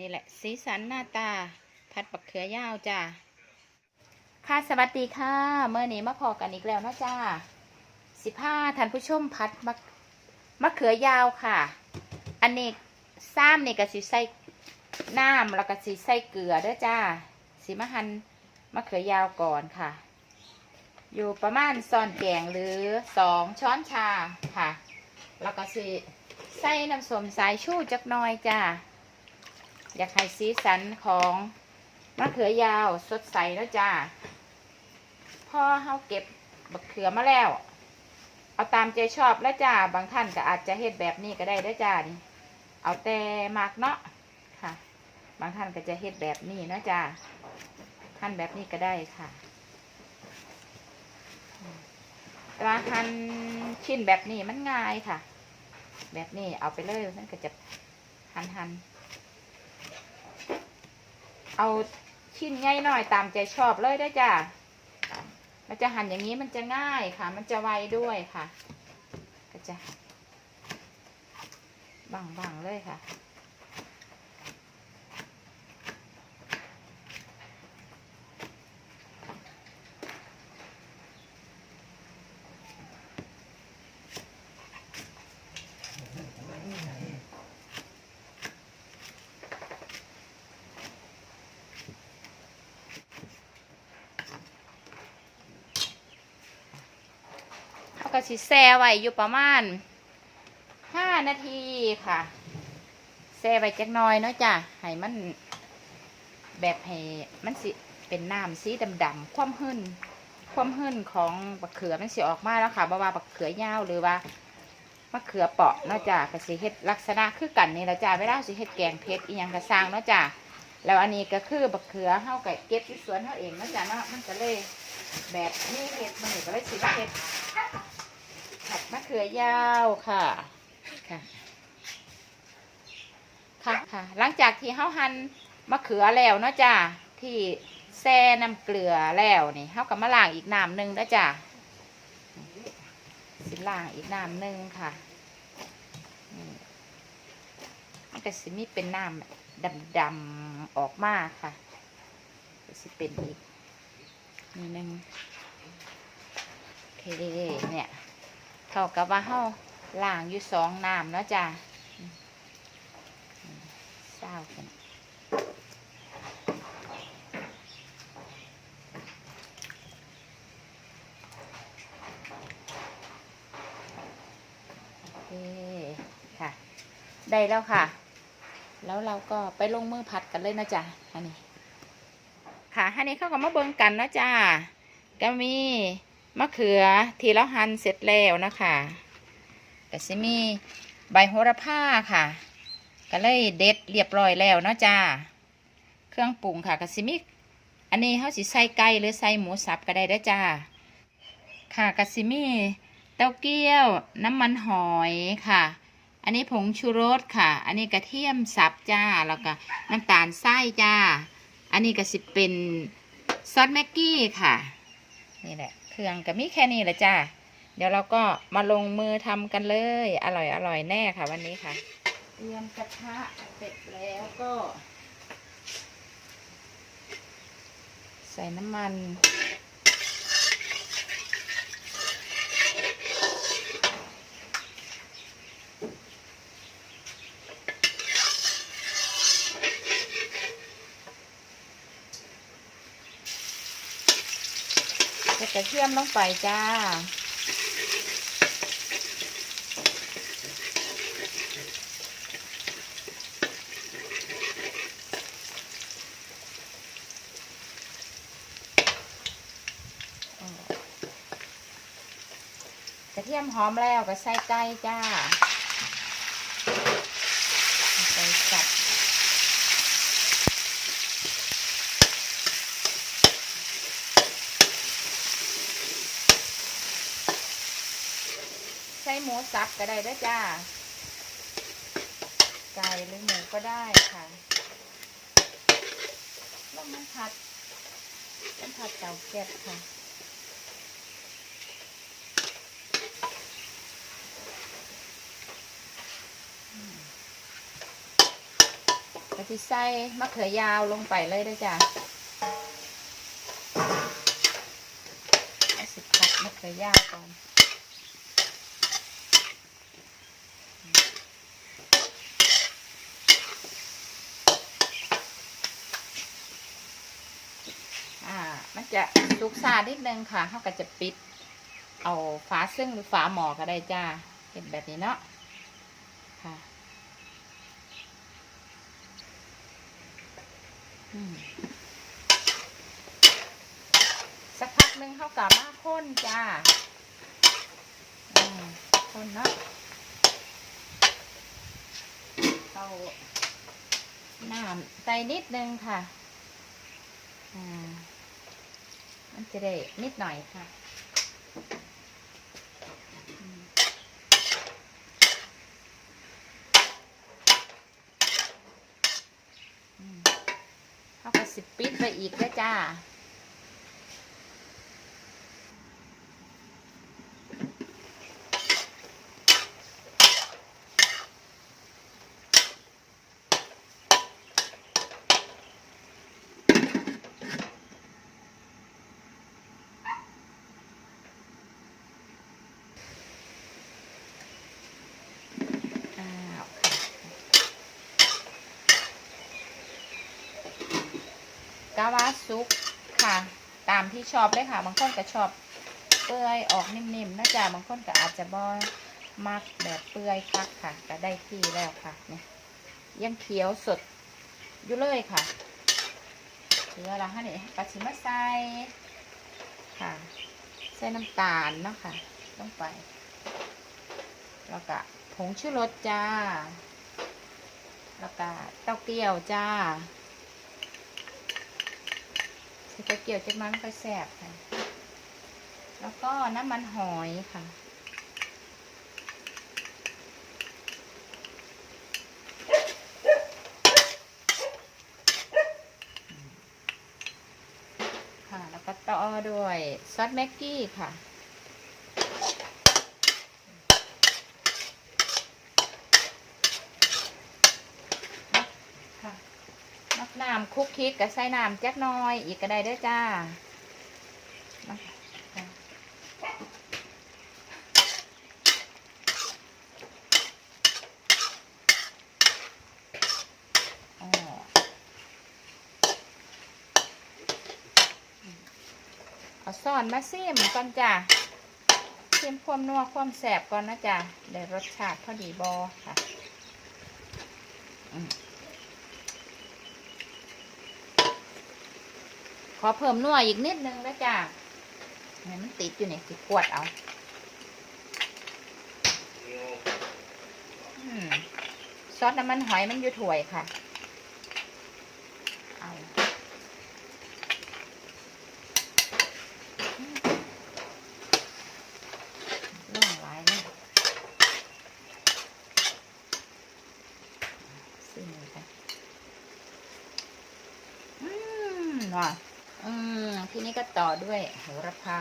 นี่แหละ สีสันหน้าตา ผัดบักเขือยาวจ้าค่ะสวัสดีค่ะ เมื่อนี้มาพอกันอีกแล้วนะจ้าสิบห้าท่านผู้ชมพัดมะมะเขือยาวค่ะ อันนี้ซ้ำนี่ก็สิใส่น้ำแล้วก็สิใส่เกลือเด้อจ้าสิมาหั่นมะเขือยาวก่อนค่ะ อยู่ประมาณซอนแกงหรือสองช้อนชาค่ะ แล้วก็สิใส่น้ำส้มสายชูจักน่อยจ้า อยากให้สีสันของมะเขือยาวสดใสแล้วจ้าพอเฮาเก็บบักเขือมาแล้ว เอาตามใจชอบแล้วจ้า บางท่านก็อาจจะเฮ็ดแบบนี้ก็ได้แล้วจ้านี่ เอาแต่มากเนาะค่ะ บางท่านก็จะเฮ็ดแบบนี้นะจ้าหั่นแบบนี้ก็ได้ค่ะแต่ว่าหั่นชิ้นแบบนี้มันง่ายค่ะ แบบนี้เอาไปเลยมันก็จะหั่นหั่น เอาชิ้นใหญ่หน่อยตามใจชอบเลยได้จ้ะมันจะหั่นอย่างนี้มันจะง่ายค่ะ มันจะไวด้วยค่ะ ก็จะบางๆเลยค่ะ ก็สิแซ่ไว้อยู่ประมาณห้านาทีค่ะแซ่ไว้จักน้อยเนาะจ้ะให้มันแบบให้มันสิเป็นน้ำสีดำๆความหื่นความหื่นของบักเขือมันสิออกมาแล้วค่ะบ่ว่าบักเขือยาวหรือว่ามะเขือเปาะเนาะจ้ะก็สิเฮ็ดลักษณะคือกันนี่แหละจ้ะเวลาสิเฮ็ดแกงเผ็ดอีหยังก็สร้างเนาะจ้ะแล้วอันนี้ก็คือบักเขือเฮาก็เก็บที่สวนเฮาเองเนาะจ้ะเนาะมันก็เลยแบบนี้เฮ็ดมันก็เลยสิเฮ็ด ขือยาวค่ะ ค่ะค่ะค่ะ หลังจากที่เฮาหั่นมะเขือแล้วเนาะจ้าที่แช่น้ำเกลือแล้วนี่เฮาก็มาล้างอีกน้ำหนึ่งนะจ้าสิล้างอีกน้ำหนึ่งค่ะนี่มันก็สิมีเป็นน้ำดำๆออกมาค่ะก็สิเป็นอีกนี่หนึ่งโอเคเนี่ย เท่ากับว่าเฮาล้างอยู่สองน้ำเนาะจ้ะเศร้ากันโอเคค่ะ ได้แล้วค่ะ แล้วเราก็ไปลงมือผัดกันเลยนะจ๊ะอันนี้ ค่ะอันนี้เข้ากับมะเบิงกันนะจ้าก็มี มะเขือที่เราหั่นเสร็จแล้วนะคะก็สิมีใบโหระพาค่ะ ก็เลยเด็ดเรียบร้อยแล้วเนาะจ้า เครื่องปรุงค่ะก็สิมีอันนี้เขาสิใส่ไก่หรือใส่หมูสับก็ได้ด้จ้า ค่ะก็สิมีเต้าเกี้ยว น้ำมันหอยค่ะ อันนี้ผงชูรสค่ะ อันนี้กระเทียมสับจ้า แล้วก็น้ำตาลทรายจ้า อันนี้ก็สิเป็นซอสแม็กกี้ค่ะ แหละเครื่องก็มีแค่นี้แหละจ้าเดี๋ยวเราก็มาลงมือทำกันเลย อร่อยอร่อยแน่ค่ะ วันนี้ค่ะ เตรียมกระทะเสร็จแล้วก็ ใส่น้ำมัน กระเทียมลงไปจ้า กระเทียมหอมแล้วก็ใส่ไก่จ้าใส่สับ ใส่หมูสับก็ได้ด้วยจ้า ไก่หรือหมูก็ได้ค่ะล้วมันผัดมันผัดเตาแก๊สค่ะก็จะใส่มะเขือยาวลงไปเลยด้อจ้ะเอาสิผัดมะเขือยาวก่อน มันจะสุกซานิดนึงค่ะเขาก็จะปิด เอาฝาซึ่งหรือฝาหมอก็ได้จ้าเห็นแบบนี้เนาะค่ะสักพักนึงเขากลับมาข้นจ้าอืมข้นเนาะเอาน้ำใส่นิดนึงค่ะ อ่า มันจะได้นิดหน่อยค่ะเขาก็สิปิดไปอีกแล้วจ้า กาวาซุปค่ะ ตามที่ชอบเลยค่ะ บางคนก็ชอบเปื่อยออกนิ่มๆนะจ๊ะบางคนก็อาจจะบอมักแบบเปื่อยคักค่ะ ก็ได้ที่แล้วค่ะเนี่ยยังเขียวสดอยู่เลยค่ะเหลือละฮะนี่ปลาชิมาใส่ค่ะ ใส่น้ำตาลเนาะค่ะลงไป แล้วก็ผงชูรสจ้า แล้วก็เต้าเกี้ยวจ้า ใส่เกี่ยวจักหน้อยมันไปแสบค่ะ แล้วก็น้ำมันหอยค่ะ ค่ะ แล้วก็ต่อด้วยซอสแม็กกี้ค่ะ น้ำคุกคิกกับใส่น้ำจักน้อย อีกก็ได้ด้วยจ้าเอาซ่อนมาซิมก่อนจ้าซิมความนัวความแสบก่อนนะจ้าได้รสชาติพอดีบอค่ะอืม ขอเพิ่มนัวอีกนิดนึงแล้วจ้าให้มันติดอยู่เนี่ยสิขวดเอาอซอสน้ำมันหอยมันอยู่ถ้วยค่ะ เอาอืมเรื่องหลเนี่ยซิมกันอืมว่ะอืมทีนี้ ก็ต่อด้วยโหระพา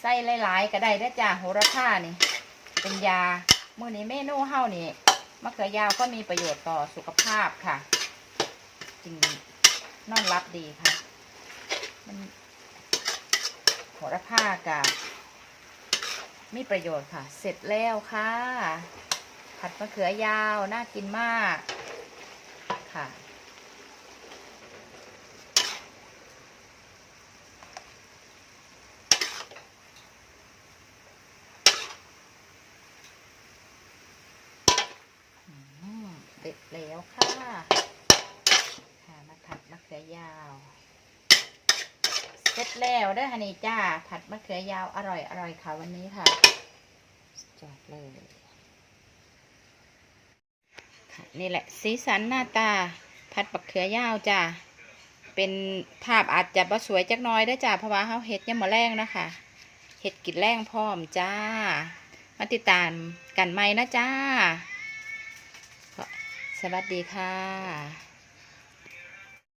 ใส่หลาย ๆ ก็ได้ด้จ้าโหระพานี่ เป็นยามื้อนี้เมนูเฮานี่มะเขือยาวก็มีประโยชน์ต่อสุขภาพค่ะจริงนอนรับดีค่ะ มันโหระพากับ มีประโยชน์ค่ะ เสร็จแล้วค่ะ ผัดมะเขือยาว น่ากินมากค่ะเสร็จแล้วค่ะ ค่ะมาผัดมะเขือยาว เสร็จแล้วเด้อฮันนี่จ้า ผัดมะเขือยาวอร่อยอร่อยค่ะวันนี้ค่ะสุดยอดเลยค่ะนี่แหละ สีสันหน้าตา ผัดมะเขือยาวจ้าเป็นภาพอาจจะบ่สวยจักน้อยเด้อจ้าเพราะว่าเขาเฮ็ดยามมื้อแรงนะคะเฮ็ดกินแรงพร้อมจ้า มาติดตามกันใหมนะจ้า สวัสดีค่ะ